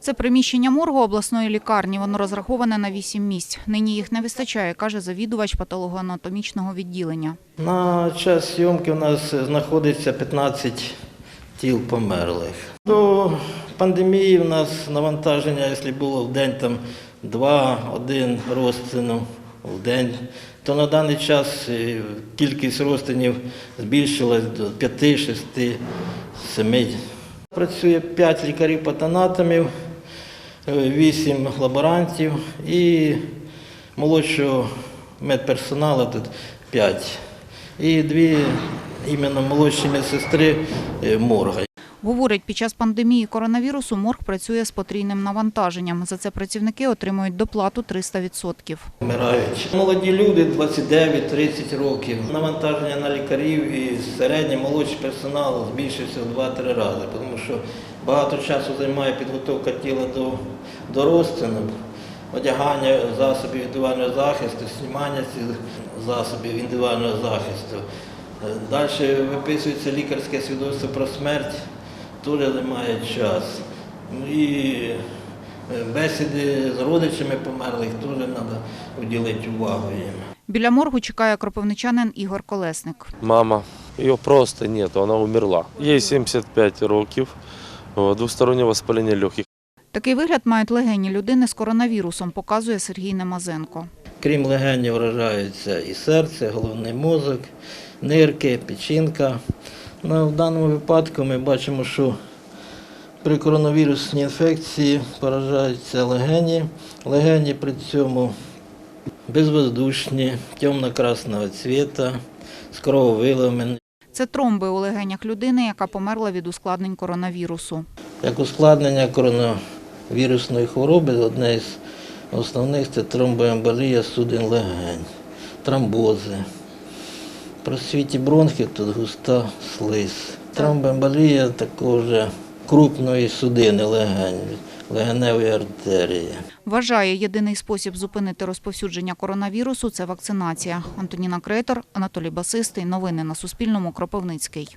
Це приміщення моргу обласної лікарні. Воно розраховане на 8 місць. Нині їх не вистачає, каже завідувач патологоанатомічного відділення. На час зйомки у нас знаходиться 15 тіл померлих. До пандемії у нас навантаження, якщо було в день там 2-1 розтину в день, то на даний час е, кількість розтинів збільшилась до 5, 6, 7. Працює 5 лікарів-патанатомів, 8 лаборантів і молодшого медперсоналу тут 5. І дві іменно молодші медсестри е, морга. Говорить, під час пандемії коронавірусу морг працює з потрійним навантаженням. За це працівники отримують доплату 300%. Вмирають. Молоді люди 29-30 років. Навантаження на лікарів і середній молодший персонал збільшився в 2-3 рази, тому що багато часу займає підготовка тіла до, до одягання засобів індивідуального захисту, знімання цих засобів індивідуального захисту. Далі виписується лікарське свідоцтво про смерть, теж займає час. Ну і е, бесіди з родичами померлих теж треба уділити увагу їм. Біля моргу чекає кропивничанин Ігор Колесник. Мама. Ее просто нет, она умерла. Ей 75 років, двостороннє воспалення легких. Такий вигляд мають легені людини з коронавірусом, показує Сергій Немазенко. Крім легенів, вражаються і серце, головний мозок, нирки, печінка. Ну, в даному випадку ми бачимо, що при коронавірусній інфекції поражаються легені. Легені при цьому безвоздушні, темно-красного цвіта, з крововилами. Це тромби у легенях людини, яка померла від ускладнень коронавірусу. Як ускладнення коронавірусної хвороби, одне з основних це тромбоемболія судин легень, тромбози. При світі бронхів тут густа слиз. Тромбоемболія також крупної судини легень, легеневої артерії. Вважає, єдиний спосіб зупинити розповсюдження коронавірусу – це вакцинація. Антоніна Кретор, Анатолій Басистий. Новини на Суспільному. Кропивницький.